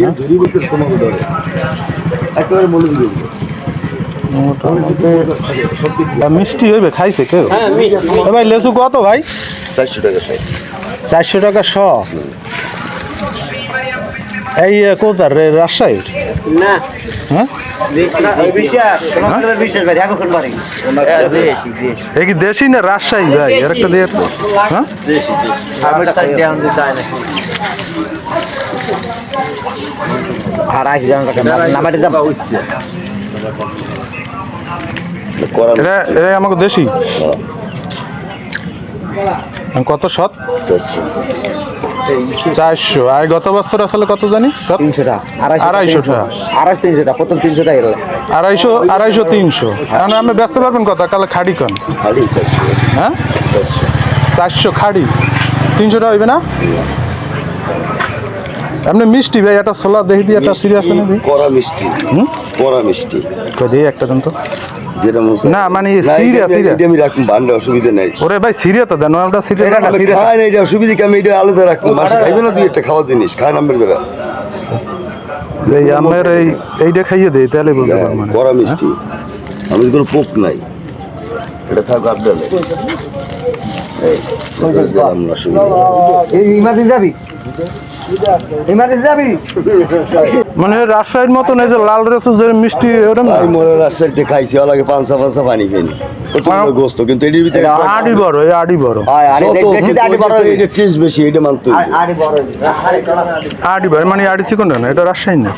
না? একেবারে মনে দিবে। মোটামুটি। মিষ্টি হইবে খাইছে কেউ? এ ভাই লেসু কত ভাই? চারশো টাকা স চারশো টাকা শ। এই কোথার? রে রাজশাহীর? না। হ্যাঁ? কি দেশি না রাজশাহী ভাই? এর একটা দিয়ে হ্যাঁ? জানো টাকা নামাটি এটা এটা আমাকে দেশি? কত শত? চারশো। আর গত বছর আসলে কত জানি? তিনশো টাকা আড়াইশো টাকা। আড়াইশো তিনশো টাকা প্রথম তিনশো টাকা আড়াইশো আড়াইশো তিনশো। এখন আপনি ব্যস্ত পারবেন কত? কালে খাড়ি কন? হ্যাঁ? চারশো খাড়ি। তিনশো টাকা হইবে না? আপনি মিষ্টি ভাই একটা ছোলা দেখি দিয়ে একটা সিরিয়াস এনে দিই। কড়া মিষ্টি। হুম? কড়া মিষ্টি। কই দিই একটা দেন তো। যেটা মনে না, মানে না, serious। এটা আমি রাখুন বান্ডে অসুবিধা নেই। ওরে ভাই সিরিয়াস তো দেন আমরা সিরিয়াস আমি খাই না এটা অসুবিধা কি? আমি এটা আলাদা রাখব। মাসে খাইবে না দুই একটা খাওয়া জিনিস। খায় নাম্বার ধরে এই আমের এই এইটা খাইয়ে দেই তাহলে বুঝতে পারব মানে কড়া মিষ্টি। আমি কোনো পোক নাই। এটা থাকবে আপনার যাবি ইমার্জেন্সি যাবি? মানে রাজশাহীর মতন এই যে লাল মিষ্টি ওরকম আমি মনে রাজশাহীতে খাইছি পানি খাইনি গোস্ত কিন্তু এটির ভিতরে আড়ি বড় এই আড়ি বড়। এটা টেস্ট বেশি এটা মানতে হবে। বড় আড়ি বড়। মানে আড়ি চিকন না এটা রাজশাহী না।